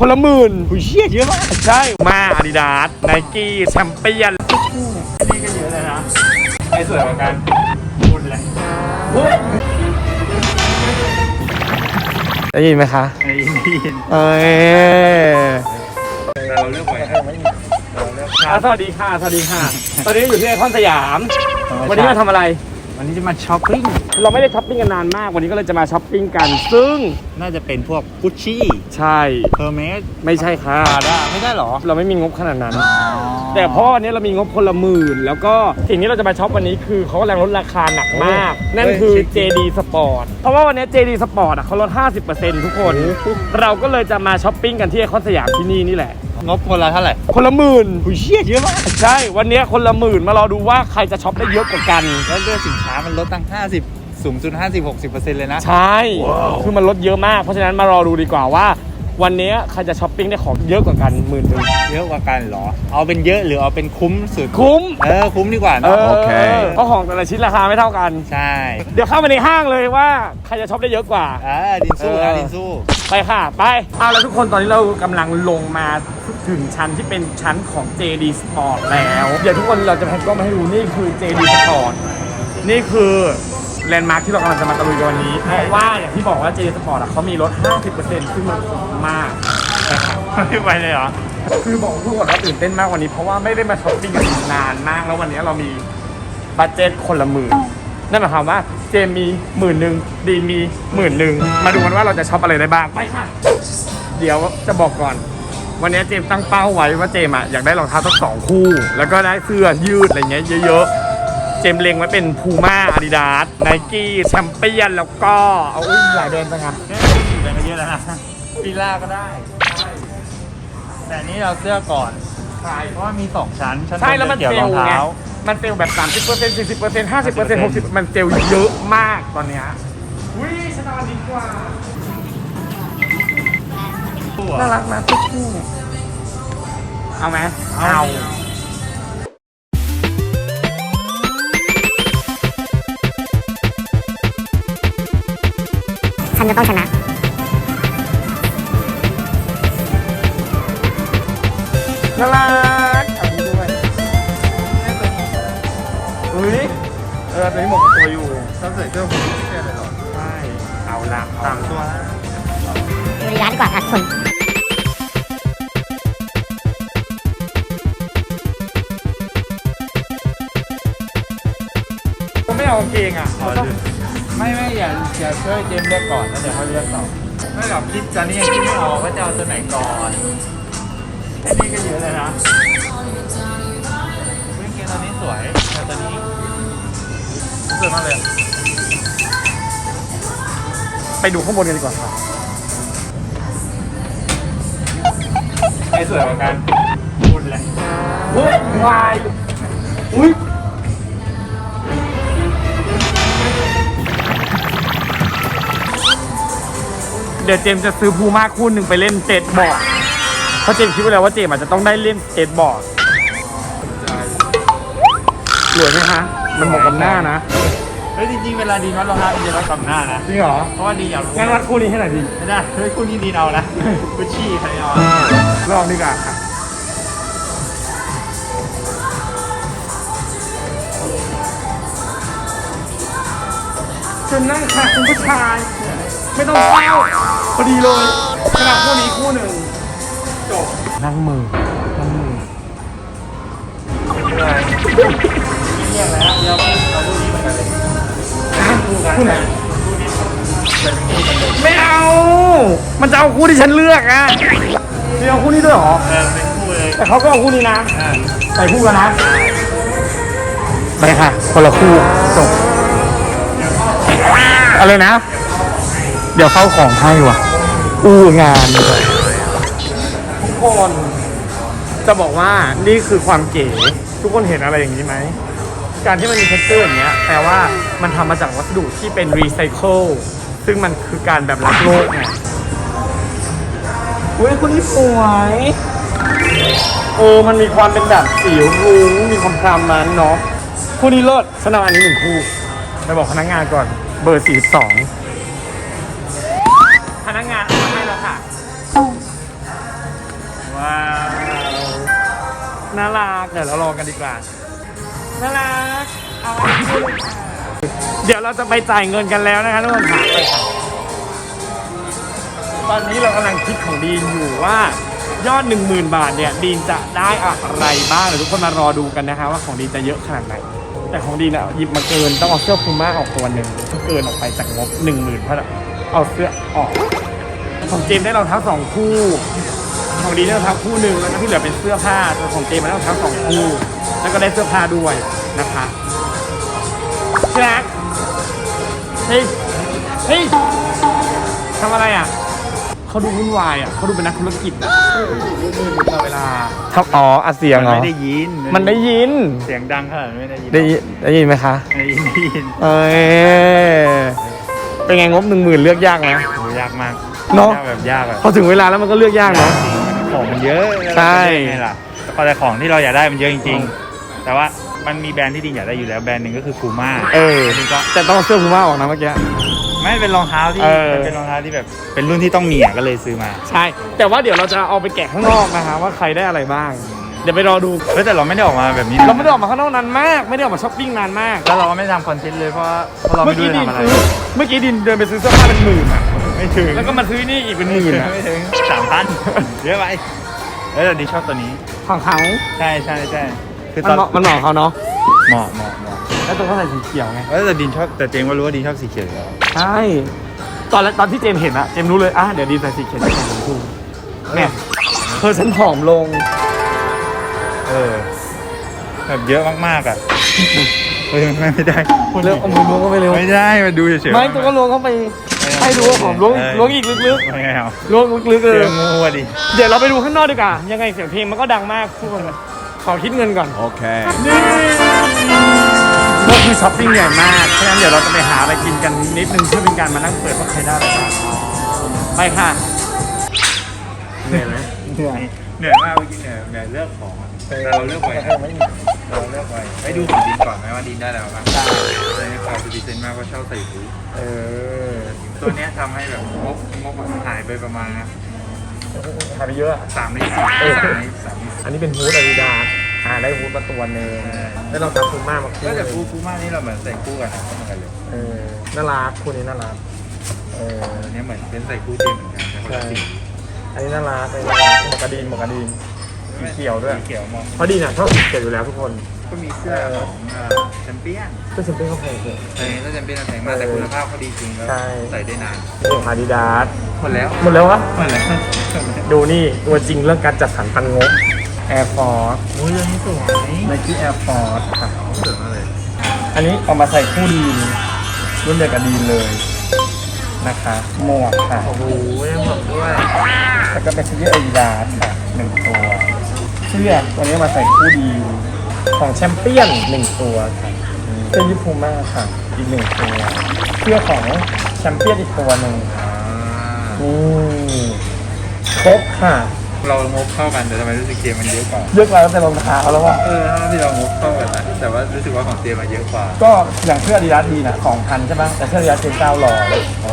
คนละหมื่นหุยเชี่ยเยอะมากใช่มาอาดิดาสไนกี้แชมเปี้ยนนี่ก็เยอะเลยนะไอ้สวยกว่ากันคุณเลยได้ยินไหมคะไอ้นี่เอ้ยเราเลือกไว้ไม่มีเราเลือกอะสวัสดีค่ะ สวัสดีค่ะ ตอนนี้อยู่ที่ไอคอนสยาม วันนี้มาทำอะไร วันนี้จะมาช้อปปิ้ง เราไม่ได้ช้อปปิ้งกันนานมาก วันนี้ก็เลยจะมาช้อปปิ้งกัน ซึ่งน่าจะเป็นพวกกุชชี่ใช่เพอร์เมสไม่ใช่ค่ะพาด้าไม่ได้หรอ เราไม่มีงบขนาดนั้น แต่เพราะวันนี้เรามีงบคนละหมื่น แล้วก็สิ่งที่เราจะมาช็อปวันนี้คือเขากำลังลดราคาหนักมาก นั่นคือ JD Sport เพราะว่าวันนี้ JD Sport อะเขาลด 50%ทุกคน เราก็เลยจะมาช้อปปิ้งกันที่ไอคอนสยามที่นี่นี่แหละ งบคนละเท่าไหร่คนละหมื่นหุยเชี่ยเยอะมากใช่วันนี้คนละหมื่นมารอดูว่าใครจะช็อปได้เยอะกว่ากัน แล้วด้วยสินค้ามันลดตั้ง 50 สูงสุด50 60เลยนะ ใช่ คือมันลดเยอะมาก เพราะฉะนั้นมารอดูดีกว่าว่า วันนี้ใครจะช้อปปิ้งได้ของเยอะกว่ากันหมื่นหนึ่ง เยอะกว่ากันเหรอ เอาเป็นเยอะหรือเอาเป็นคุ้มสุด คุ้ม เออ คุ้มดีกว่าเอเนาะอเพราะของแต่ละชิ้นราคาไม่เท่ากัน ใช่เดี๋ยวเข้ามาในห้างเลยว่าใครจะช็อปได้เยอะกว่า อ่าดินสู้เอนะอดินสู้ ไปค่ะ ไปเอาแล้วทุกคนตอนนี้เรากำลังลงมาถึงชั้นที่เป็นชั้นของ JD Sport แล้ว เดี๋ยวทุกคนเราจะแพนกล้องมาให้ดูนี่คือ JD Sport นี่คือ แลนด์มาร์คที่เรากำลังจะมาตะลุยกันวันนี้ เพราะว่าอย่างที่บอกว่า JD Sport อะเขามีลด 50%ขึ้นมาคุ้มมาก ไม่ไปเลยเหรอ คือบอกทุกคนว่าตื่นเต้นมากวันนี้ เพราะว่าไม่ได้มาช้อปปิ้งกันนานมาก แล้ววันนี้เรามีบัตเจ็ตคนละหมื่นนั่นหมายความว่าเจมมีหมื่นหนึ่งดีนมีหมื่นหนึ่งมาดูกันว่าเราจะช็อปอะไรได้บ้างไปค่ะ เดี๋ยวจะบอกก่อน วันนี้เจมตั้งเป้าไว้ว่าเจมอะอยากได้รองเท้าสักสองคู่ แล้วก็ได้เสื้อยืดอะไรเงี้ยเยอะๆ เจมเล็งไว้เป็นพูม่าอาดิดาสไนกี้แชมเปี้ยนแล้วก็เอาอุ้ยหลายแบรนด์จังอะแค่อยู่กันก็เยอะแล้วนะฟิล่าก็ได้ แต่อันนี้เราเสื้อก่อนใช่เพราะว่ามี2ชั้นชั้นบใช่แล้วมันเกี่ยวเซลรองล์ไงเท้า มันเซลล์แบบ30% 40% 50% 60มันเซลล์เยอะมากตอนเนี้ยอุ้ยฉันเอาอันนี้ดีกว่าน่ารักนะทุกคู่เอาไหมเอา ต้องชนะน่ารักเอานี้ด้วยอุ้ยเออตอนนี้หมดตัวอยู่ชอบใส่เสื้อผมไม่ใช่เลยหรอใช่เอาละตามตัวดูร้านดีกว่าค่ะทุกคนก็ไม่เอากางเกงอะขอดู ไม่ไม่อย่าอย่าช่วยเจมส์เลือกก่อนแล้วเดี๋ยวเขาเลือกต่อไม่หรอกคิดตอนนี้ยังคิดไม่ออกว่าจะเอาตัวไหนก่อนแค่นี้ก็เยอะเลยนะเมื่อกี้ตัวนี้สวยแต่ตัวนี้สวยมากเลย ไปดูข้างบนกันดีกว่าครับไอ้สวยกว่ากันคุณเลยอุ้ยวายอุ้ย เดี๋ยวเจมส์จะซื้อพูม่าคู่หนึ่งไปเล่นเตดบอร์ดเพราะเจมส์คิดไว้แล้วว่าเจมส์อาจจะต้องได้เล่นเตดบอร์ดสวยไหมคะ มันเหมาะกับหน้านะ เฮ้ยจริงๆเวลาดีนวัดรองเท้ามันจะวัดกับหน้านะ จริงเหรอ เพราะว่าดีอยากรู้งั้นวัดคู่นี้ให้หน่อยดิไม่ได้เฮ้ยคู่นี้ดีนเอานะกุชชี่ใครเอาลองดีกว่าค่ะเชิญนั่งค่ะคุณผู้ชาย ไม่ต้องเศร้า พอดีเลยขนาดคู่นี้คู่หนึ่งจบนั่งมือนั่งมือเรียกแล้วเดี๋ยวเอาคู่นี้เหมือนกันเลยคู่ไหนไม่เอา มันจะเอาคู่ที่ฉันเลือกอะไม่เอาคู่นี้ด้วยเหรอเออเป็นคู่เลยแต่เขาก็เอาคู่นี้นะอ่าใส่คู่กันนะไปค่ะคนละคู่จบอะไรนะ เดี๋ยวเข้าของให้ว่ะ อู้งานเลยทุกคนจะบอกว่านี่คือความเก๋ทุกคนเห็นอะไรอย่างนี้ไหม การที่มันมีเท็กเจอร์อย่างเงี้ยแปลว่ามันทำมาจากวัสดุที่เป็นรีไซเคิลซึ่งมันคือการแบบรักโลกไงอุ้ยคุณนี่สวยเออมันมีความเป็นแบบสีรุ้งมีความคลามมันเนาะคู่นี้เลิศฉันเอาอันนี้หนึ่งคู่ไปบอกพนักงานก่อนเบอร์สี่สอง น่ารักเดี๋ยวเราลองกันดีกว่าน่ารักเอาไว้ที่นี่เลยค่ะเดี๋ยวเราจะไปจ่ายเงินกันแล้วนะคะทุกคนค่ะไปค่ะตอนนี้เรากำลังคิดของดีนอยู่ว่ายอด 1 0,000 บาทเนี่ยดีนจะได้อะไรบ้างเดี๋ยวทุกคนมารอดูกันนะคะ ว่าของดีนจะเยอะขนาดไหน แต่ของดีนอะหยิบมาเกินต้องเอาเสื้อพูม่าออกตัวหนึ่งก็เกินออกไปจากงบ 1 0,000เพราะเอาเสื้อออกของเจมส์ได้รองเท้าสองคู่ ของดีได้รองเท้าคู่หนึ่งแล้วก็ที่เหลือเป็นเสื้อผ้าส่วนของเจมส์มันได้รองเท้าสองคู่ แล้วก็ได้เสื้อผ้าด้วยนะคะพี่รักเฮ้ยเฮ้ยทำอะไรอะเขาดูวุ่นวายอะเขาดูเป็นนักธุรกิจอะตลอดเวลาทับอ๋ออัดเสียงมันเหรอ ไม่ได้ยินมันได้ยิน เสียงดังขนาดนั้นไม่ได้ยินได้ยินได้ยินไหมคะได้ยินได้ยินเอ้ยเป็นไงงบหนึ่งหมื่นเลือกยากไหมโหยากมากเนอะยากแบบยากแบบพอถึงเวลาแล้วมันก็เลือกยากเนาะ ของมันเยอะใช่แล้วเราจะเลือกไงล่ะแต่ของที่เราอยากได้มันเยอะจริง ๆ แต่ว่ามันมีแบรนด์ที่ดินอยากได้อยู่แล้วแบรนด์หนึ่งก็คือฟูม่าเออ นี่ก็แต่ต้องเอาเสื้อพูม่าออกนะเมื่อกี้ ไม่เป็นรองเท้าที่เออ มันเป็นรองเท้าที่แบบเป็นรุ่นที่ต้องมีอะก็เลยซื้อมาใช่ แต่ว่าเดี๋ยวเราจะเอาไปแกะข้างนอกนะคะว่าใครได้อะไรบ้าง เดี๋ยวไปรอดู เฮ้ยแต่เราไม่ได้ออกมาแบบนี้เราไม่ได้ออกมาข้างนอกนานมาก ไม่ได้ออกมาช้อปปิ้งนานมาก แล้วเราก็ไม่ได้ทำคอนเทนต์เลยเพราะว่าเพราะเราเมื่ไม่อรู้กี้จะดินทำอะไร ซื้อเมื่อกี้ดินเดินไปซื้อเสื้อผ้าเป็นหมื่นอะ ไม่ถึงแล้วก็มาซื้อนี่อีกเป็นหมื่นอะไม่ถึงสามพันเยอะไปเฮ้ยแต่ดีชอบตัวนี้ ของเขาใช่ใช่ใช่คือมันตอนเหมาะมันเหมาะกับเขาเนาะเหมาะเหมาะเหมาะแล้วตัวเขาใส่สีเขียวไงเอ้ยแต่ดินชอบแต่เจมส์ก็รู้ว่าดินชอบสีเขียวอยู่แล้วใช่ตอนแรกตอนที่เจมส์เห็นอะเจมส์รู้เลยอะเดี๋ยวดีนใส่สีเขียวใส่สีชมพูเนี่ยเธอฉันผอมลง เออแบบเยอะมากๆอะเฮ้ยไม่ไม่ได้เร็วเอามือล้วงเข้าไปเร็วไม่ได้มาดูเฉยๆไม่ตัวก็ล้วงเข้าไป ให้ดูว่าผอมล้วงอีกล้วงอีกลึกไม่เอาๆล้วงลึกๆเจเลยองูอะดิ เดี๋ยวเราไปดูข้างนอกดีกว่า ยังไงเสียงเพลงมันก็ดังมากทุกคนขอคิดเงินก่อน โอเคนี่ก็คือช้อปปิ้งใหญ่มาก ฉะนั้นเดี๋ยวเราจะไปหาอะไรกินกันนิดนึงเพื่อเป็นการมานั่งเปิดว่าใครได้อะไรบ้างไปค่ะเหนื่อยไหมเหนื่อย เหนื่อยมากเมื่อกี้เหนื่อยเหนื่อยเลือกของอะแต่เราเลือกไว้นะ เราเลือกไว้ไปดูของดินก่อนไหมว่าดินได้อะไรบ้างได้ในความสุดิเซนมากเพราะเช่าใส่หูเออตัวเนี้ยทำให้แบบงบงบหายไปประมาณหายไปเยอะอะสามลิตรสามลิตรสามลิตรอันนี้เป็นฮูดอาดิดาสอ่าได้ฮูดมาตัวหนึงใช่แล้วเราทำฟูม่ามาคู่ก็แต่ฟูฟูม่านี่เราเหมือนใส่คู่กันนะเหมือนกันเลยเออน่ารักคู่นี้น่ารักเอออันนี้เหมือนเป็นใส่คู่เจมเหมือนกันแต่คนละสีอันนี้น่ารักเลยน่ารักหมวกกระดินหมวกกระดิน สีเขียวด้วย สีเขียวมองเพราะดีน่ะชอบสีเขียวอยู่แล้วทุกคนก็มีเสื้อของแชมเปี้ยนก็ฉันเป็นเขาแพงเลยแต่ถ้าแชมเปี้ยนแพงมากแต่คุณภาพเขาดีจริงแล้วใช่ ใส่ได้นานนี่ของอาดิดาสหมดแล้วหมดแล้ววะ หมดแล้วดูนี่ ตัวจริงเรื่องการจัดสรรปันงบ Air Force โอ้ยเรื่องนี้สวย Nike Air Force ค่ะสวยมากเลย อันนี้เอามาใส่คู่ดีนรุ่นเดียวกับดีนเลยนะคะหมวกค่ะ โอ้โหยังหมดด้วย แล้วก็เป็นเสื้ออาดิดาสค่ะหนึ่งตัว เสื้อตัวนี้มาใส่คู่ดีนของแชมเปี้ยนหนึ่งตัวค่ะเสื้อยูพูม่าค่ะ อีกหนึ่งตัวเสื้อของแชมเปี้ยนอีกตัวหนึ่งค่ะอ่านี่ครบค่ะ เรางบเข้ากันแต่ทำไมรู้สึกเจมมันเยอะกว่าเลือกแล้วแต่รองเท้าแล้วว่า เออทั้งที่เรางบเข้ากันนะแต่ว่ารู้สึกว่าของเจมมาเยอะกว่า ก็อย่างเสื้ออาดิดาสดีนะสองพันใช่ไหมแต่เสื้ออาดิดาสเจมเก้าร้อยอ๋อ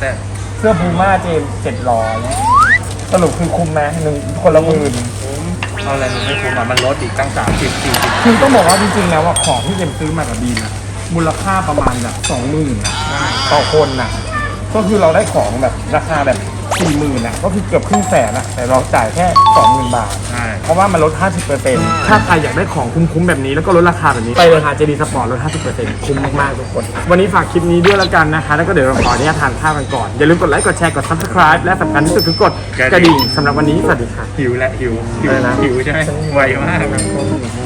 แต่เสื้อพูม่าเจมเจ็ดร้อยสรุปคือคุ้มไหมหนึ่งคนละหมื่น คุ้มเอะไรมันไม่คุ้มอะมันลดอีกตั้งสามสิบสี่สิบคือต้องบอกว่าจริงๆแล้วว่าของที่เจมซื้อมากับบีนะมูลค่าประมาณแบบสองหมื่นต่อคนนะก็คือเราได้ของแบบราคาแบบ สี่หมื่นนะก็คือเกือบครึ่งแสนอะแต่เราจ่ายแค่สองหมื่นบาท ใช่ เพราะว่ามันลด 50%ถ้าใครอยากได้ของคุ้มๆแบบนี้แล้วก็ลดราคาแบบนี้ ไปเลยค่ะ JD Sport ลด 50%คุ้มมากๆทุกคน วันนี้ฝากคลิปนี้ด้วยแล้วกันนะคะ แล้วก็เดี๋ยวเราขออนุญาตทานข้าวกันก่อน อย่าลืมกดไลค์ กดแชร์ กด subscribe และสำคัญที่สุดคือกดกระดิ่งสำหรับวันนี้สวัสดีค่ะ หิวและหิวหิวอะไรนะหิวใช่ไหมไวมากค